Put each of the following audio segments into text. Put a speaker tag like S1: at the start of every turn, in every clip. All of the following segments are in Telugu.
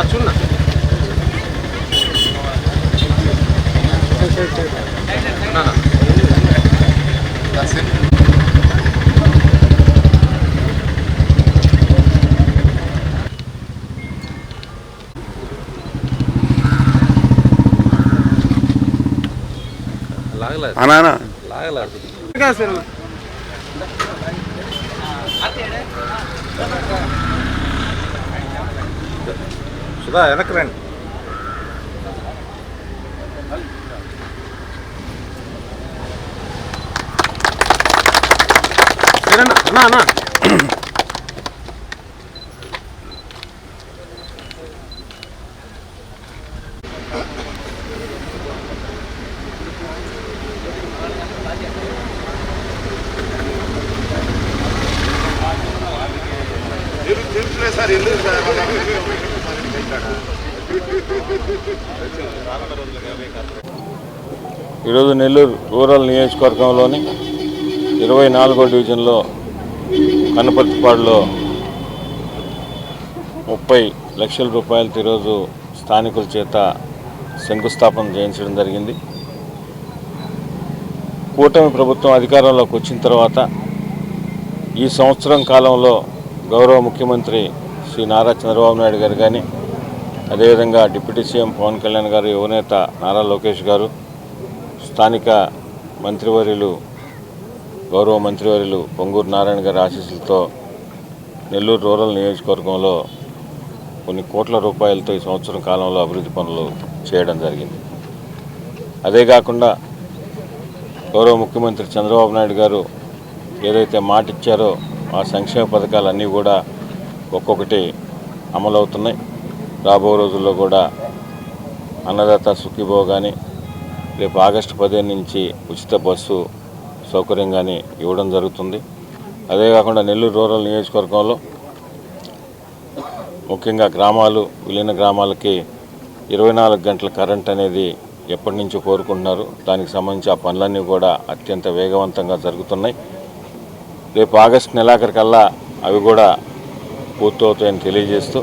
S1: చూడనా లాగలేదు
S2: అనా
S1: లాగలేదు
S2: సుధా వెనక్కి రండి.
S1: అన్నా అన్నా. సార్?
S3: ఈరోజు నెల్లూరు రూరల్ నియోజకవర్గంలోని ఇరవై నాలుగో డివిజన్లో కనపర్తిపాడులో ముప్పై లక్షల రూపాయలతో ఈరోజు స్థానికుల చేత శంకుస్థాపన చేయించడం జరిగింది. కూటమి ప్రభుత్వం అధికారంలోకి వచ్చిన తర్వాత ఈ సంవత్సరం కాలంలో గౌరవ ముఖ్యమంత్రి శ్రీ నారా చంద్రబాబు నాయుడు గారు కానీ అదేవిధంగా డిప్యూటీ సీఎం పవన్ కళ్యాణ్ గారు యువనేత నారా లోకేష్ గారు స్థానిక మంత్రివర్యులు గౌరవ మంత్రివర్యులు పొంగూరు నారాయణ గారి ఆశీస్సులతో నెల్లూరు రూరల్ నియోజకవర్గంలో కొన్ని కోట్ల రూపాయలతో ఈ సంవత్సరం కాలంలో అభివృద్ధి పనులు చేయడం జరిగింది. అదే కాకుండా గౌరవ ముఖ్యమంత్రి చంద్రబాబు నాయుడు గారు ఏదైతే మాట ఇచ్చారో ఆ సంక్షేమ పథకాలన్నీ కూడా ఒక్కొక్కటి అమలవుతున్నాయి. రాబో రోజుల్లో కూడా అన్నదాత సుఖీభో కానీ రేపు ఆగస్టు పదిహేను నుంచి ఉచిత బస్సు సౌకర్యం కానీ ఇవ్వడం జరుగుతుంది. అదే కాకుండా నెల్లూరు రూరల్ నియోజకవర్గంలో ముఖ్యంగా గ్రామాలు విలీన గ్రామాలకి ఇరవై నాలుగు గంటల కరెంట్ అనేది ఎప్పటి నుంచో కోరుకుంటున్నారు. దానికి సంబంధించి ఆ పనులన్నీ కూడా అత్యంత వేగవంతంగా జరుగుతున్నాయి. రేపు ఆగస్టు నెలాఖరికల్లా అవి కూడా పూర్తవుతాయని తెలియజేస్తూ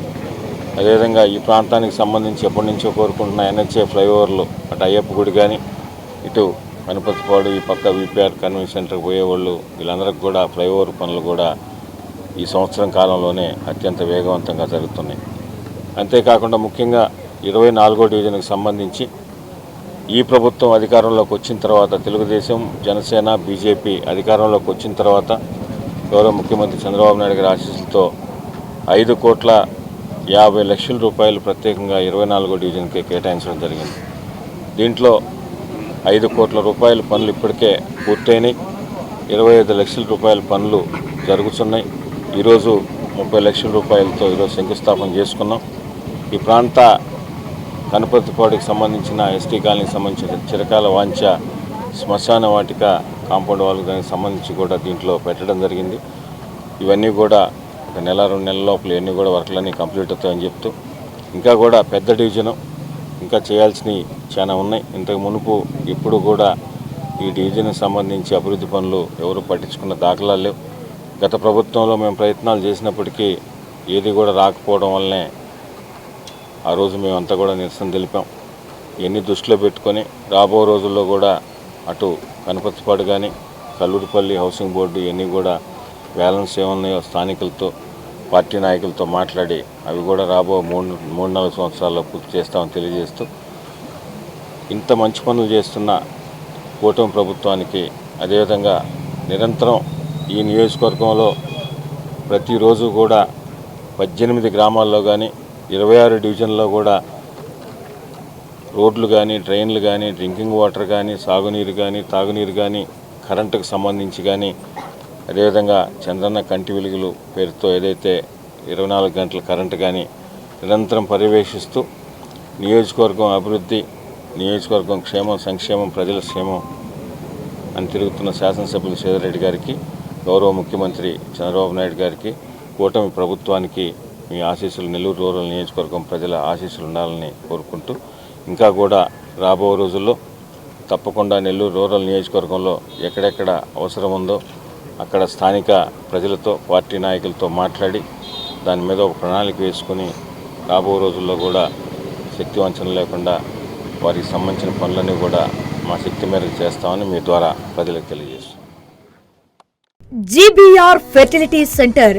S3: అదేవిధంగా ఈ ప్రాంతానికి సంబంధించి ఎప్పటి నుంచో కోరుకుంటున్న ఎన్హెచ్ఏ ఫ్లైఓవర్లు అటు అయ్యప్ప గుడి కానీ ఇటు గణపతిపాడు ఈ పక్క విపిఆర్ కన్వెన్షన్ సెంటర్కి పోయేవాళ్ళు వీళ్ళందరికీ కూడా ఫ్లైఓవర్ పనులు కూడా ఈ సంవత్సరం కాలంలోనే అత్యంత వేగవంతంగా జరుగుతున్నాయి. అంతేకాకుండా ముఖ్యంగా ఇరవై నాలుగో డివిజన్కి సంబంధించి ఈ ప్రభుత్వం అధికారంలోకి వచ్చిన తర్వాత తెలుగుదేశం జనసేన బీజేపీ అధికారంలోకి వచ్చిన తర్వాత గౌరవ ముఖ్యమంత్రి చంద్రబాబు నాయుడు గారి ఆశీస్సులతో ఐదు కోట్ల యాభై లక్షల రూపాయలు ప్రత్యేకంగా ఇరవై నాలుగో డివిజన్కే కేటాయించడం జరిగింది. దీంట్లో ఐదు కోట్ల రూపాయల పనులు ఇప్పటికే పూర్తయినాయి. ఇరవై ఐదు లక్షల రూపాయల పనులు జరుగుతున్నాయి. ఈరోజు ముప్పై లక్షల రూపాయలతో ఈరోజు శంకుస్థాపన చేసుకున్నాం. ఈ ప్రాంత కనపర్తిపాడుకి సంబంధించిన ఎస్టీ కాలనీకి సంబంధించిన చిరకాల వాంఛ శ్మశాన వాటిక కాంపౌండ్ వాళ్ళకి దానికి సంబంధించి కూడా దీంట్లో పెట్టడం జరిగింది. ఇవన్నీ కూడా ఒక నెల రెండు నెలల లోపల ఇవన్నీ కూడా వర్క్లన్నీ కంప్లీట్ అవుతాయని చెప్తూ ఇంకా కూడా పెద్ద డివిజను ఇంకా చేయాల్సినవి చాలా ఉన్నాయి. ఇంతకు మునుపు ఇప్పుడు కూడా ఈ డివిజన్కి సంబంధించి అభివృద్ధి పనులు ఎవరు పట్టించుకున్న దాఖలాలు లేవు. గత ప్రభుత్వంలో మేము ప్రయత్నాలు చేసినప్పటికీ ఏది కూడా రాకపోవడం వల్లనే ఆ రోజు మేమంతా కూడా నిరసన తెలిపాం. ఇవన్నీ దృష్టిలో పెట్టుకొని రాబో రోజుల్లో కూడా అటు కనపర్తిపాడు కానీ కల్లూరుపల్లి హౌసింగ్ బోర్డు ఇవన్నీ కూడా బ్యాలెన్స్ ఏమున్నాయో స్థానికులతో పార్టీ నాయకులతో మాట్లాడి అవి కూడా రాబో మూడు మూడు నాలుగు సంవత్సరాల్లో పూర్తి చేస్తామని తెలియజేస్తూ ఇంత మంచి పనులు చేస్తున్న కూటమి ప్రభుత్వానికి అదేవిధంగా నిరంతరం ఈ నియోజకవర్గంలో ప్రతిరోజు కూడా పద్దెనిమిది గ్రామాల్లో కానీ ఇరవై ఆరు డివిజన్లో కూడా రోడ్లు కానీ డ్రైన్లు కానీ డ్రింకింగ్ వాటర్ కానీ సాగునీరు కానీ తాగునీరు కానీ కరెంటుకు సంబంధించి కానీ అదేవిధంగా చంద్రన్న కంటి వెలుగులు పేరుతో ఏదైతే ఇరవై నాలుగు గంటల కరెంటు కానీ నిరంతరం పర్యవేక్షిస్తూ నియోజకవర్గం అభివృద్ధి నియోజకవర్గం క్షేమం సంక్షేమం ప్రజల క్షేమం అని తిరుగుతున్న శాసనసభ్యులు సేదరెడ్డి గారికి గౌరవ ముఖ్యమంత్రి చంద్రబాబు నాయుడు గారికి కూటమి ప్రభుత్వానికి మీ ఆశీస్సులు నెల్లూరు రూరల్ నియోజకవర్గం ప్రజల ఆశీస్సులు ఉండాలని కోరుకుంటూ ఇంకా కూడా రాబో రోజుల్లో తప్పకుండా నెల్లూరు రూరల్ నియోజకవర్గంలో ఎక్కడెక్కడ అవసరం ఉందో అక్కడ స్థానిక ప్రజలతో పార్టీ నాయకులతో మాట్లాడి దాని మీద ఒక ప్రణాళిక వేసుకొని రాబో రోజుల్లో కూడా శక్తి వంచన లేకుండా వారికి సంబంధించిన పనులన్నీ కూడా మా శక్తి మేరకు చేస్తామని మీ ద్వారా ప్రజలకు తెలియజేస్తాం
S2: జీబీఆర్ ఫెర్టిలిటీ సెంటర్